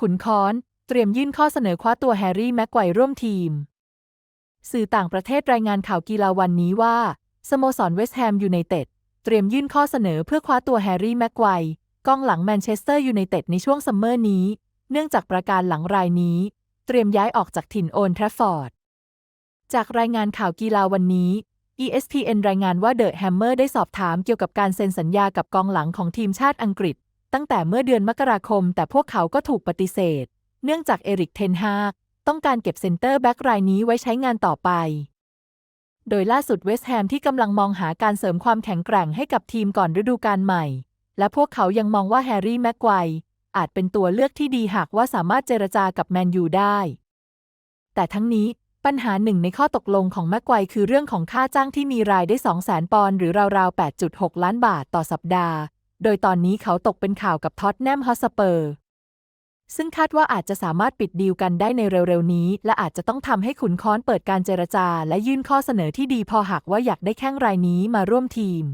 ขุนค้อน เตรียมยื่นข้อเสนอคว้าตัวแฮร์รี่แม็กไกวร์ร่วมทีม สื่อต่างประเทศรายงานข่าวกีฬาวันนี้ว่า สโมสรเวสต์แฮมยูไนเต็ดเตรียมยื่นข้อเสนอเพื่อคว้าตัวแฮร์รี่แม็กไกว์กองหลังแมนเชสเตอร์ยูไนเต็ดในช่วงซัมเมอร์นี้ เนื่องจากประการหลังรายนี้ เตรียมย้ายออกจากถิ่นโอนแทรฟฟอร์ด จากรายงานข่าวกีฬาวันนี้ ESPN รายงานว่าเดอะแฮมเมอร์ได้สอบถามเกี่ยวกับการเซ็นสัญญากับกองหลังของทีมชาติอังกฤษ ตั้งแต่เมื่อเดือนมกราคม แต่พวกเขาก็ถูกปฏิเสธ เนื่องจากเอริกเทนฮากต้องการเก็บเซนเตอร์แบ็กรายนี้ไว้ใช้งานต่อไป โดยล่าสุดเวสต์แฮมที่กำลังมองหาการเสริมความแข็งแกร่งให้กับทีมก่อนฤดูกาลใหม่ และพวกเขายังมองว่าแฮร์รี่แม็กไกวอาจเป็นตัวเลือกที่ดีหากว่าสามารถเจรจากับแมนยูได้ แต่ทั้งนี้ปัญหาหนึ่งในข้อตกลงของแม็กไกวคือเรื่องของค่าจ้างที่มีรายได้ 200,000 ปอนด์หรือราวๆ 8.6 ล้านบาทต่อสัปดาห์ โดยตอนนี้เขาตกเป็นข่าวกับท็อตแนมฮอสเปอร์ ซึ่งคาดว่าอาจจะสามารถปิดดีลกันได้ในเร็วๆนี้ และอาจจะต้องทำให้ขุนค้อนเปิดการเจรจา และยื่นข้อเสนอที่ดีพอหากว่าอยากได้แข้งรายนี้มาร่วมทีม